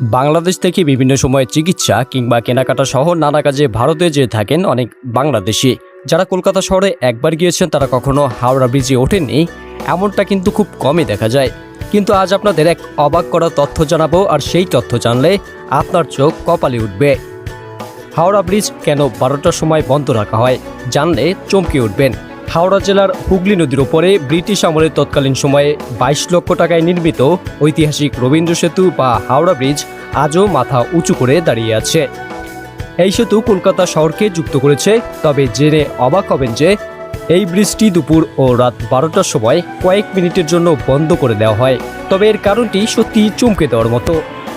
বাংলাদেশ থেকে বিভিন্ন সময়ে চিকিৎসা কিংবা কেনাকাটা সহ নানা কাজে ভারতে যেয়ে থাকেন অনেক বাংলাদেশি। যারা কলকাতা শহরে একবার গিয়েছেন, তারা কখনো হাওড়া ব্রিজে ওঠেননি। এমনটা কিন্তু খুব কমই দেখা যায়। কিন্তু আজ আপনাদের এক অবাক করা তথ্য জানাব, আর সেই তথ্য জানলে আপনার চোখ কপালে উঠবে। হাওড়া ব্রিজ কেন বারোটার সময় বন্ধ রাখা হয়, জানলে চমকে উঠবেন। হাওড়া জেলার হুগলি নদীর ওপরে ব্রিটিশ আমলের তৎকালীন সময়ে বাইশ লক্ষ টাকায় নির্মিত ঐতিহাসিক রবীন্দ্র সেতু বা হাওড়া ব্রিজ আজও মাথা উঁচু করে দাঁড়িয়ে আছে। এই সেতু কলকাতা শহরকে যুক্ত করেছে, তবে জেনে অবাক হবেন যে এই ব্রিজটি দুপুর ও রাত বারোটার সময় কয়েক মিনিটের জন্য বন্ধ করে দেওয়া হয়। তবে এর কারণটি সত্যি চমকে দেওয়ার মতো।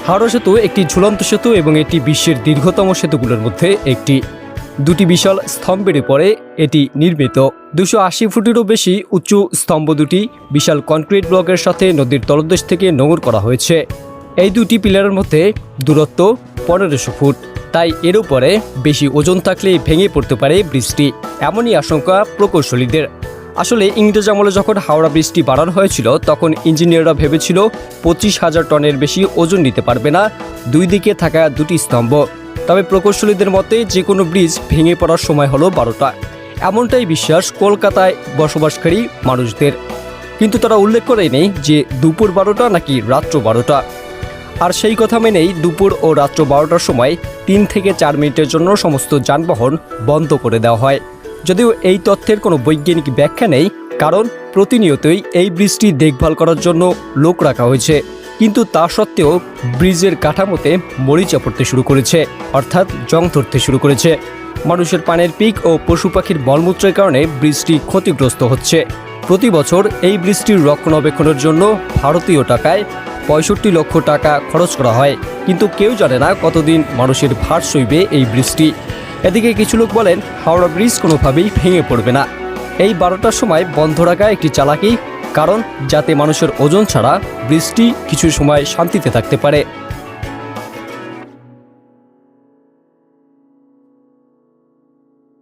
হাওড়া সেতু একটি ঝুলন্ত সেতু এবং এটি বিশ্বের দীর্ঘতম সেতুগুলোর মধ্যে একটি। দুটি বিশাল স্তম্ভের উপরে এটি নির্মিত। দুশো আশি ফুটেরও বেশি উঁচু স্তম্ভ দুটি বিশাল কনক্রিট ব্লকের সাথে নদীর তলদেশ থেকে নোঙর করা হয়েছে। এই দুটি পিলারের মধ্যে দূরত্ব পনেরোশো ফুট। তাই এর উপরে বেশি ওজন থাকলে ভেঙে পড়তে পারে ব্রিজটি। এমনই আশঙ্কা প্রকৌশলীদের। আসলে ইংরেজ আমলে যখন হাওড়া ব্রিজটি বাড়ানো হয়েছিল, তখন ইঞ্জিনিয়াররা ভেবেছিল পঁচিশ হাজার টনের বেশি ওজন নিতে পারবে না। দুই দিকে থাকা দুটি স্তম্ভ। তবে প্রকৌশলীদের মতে যে কোনো ব্রিজ ভেঙে পড়ার সময় হলো বারোটা। এমনটাই বিশ্বাস কলকাতায় বসবাসকারী মানুষদের। কিন্তু তারা উল্লেখ করেনি যে দুপুর বারোটা নাকি রাত্র বারোটা। আর সেই কথা মেনেই দুপুর ও রাত্র বারোটার সময় তিন থেকে চার মিনিটের জন্য সমস্ত যানবাহন বন্ধ করে দেওয়া হয়। যদিও এই তথ্যের কোনো বৈজ্ঞানিক ব্যাখ্যা নেই, কারণ প্রতিনিয়তই এই ব্রিজটি দেখভাল করার জন্য লোক রাখা হয়েছে। কিন্তু তা সত্ত্বেও ব্রিজের কাঠামোতে মরিচা পড়তে শুরু করেছে, অর্থাৎ জং ধরতে শুরু করেছে। মানুষের পানের পিক ও পশু পাখির মলমূত্রের কারণে ব্রিজটি ক্ষতিগ্রস্ত হচ্ছে। প্রতি বছর এই ব্রিজটির রক্ষণাবেক্ষণের জন্য ভারতীয় টাকায় পঁয়ষট্টি লক্ষ টাকা খরচ করা হয়। কিন্তু কেউ জানে না কতদিন মানুষের ভার সইবে এই ব্রিজটি। এদিকে কিছু লোক বলেন, হাওড়া ব্রিজ কোনোভাবেই ভেঙে পড়বে না। এই বারোটার সময় বন্ধ রাখা একটি চালাকি কারণ যাতে মানুষের ওজন ছাড়া বৃষ্টি কিছু সময় শান্তিতে থাকতে পারে।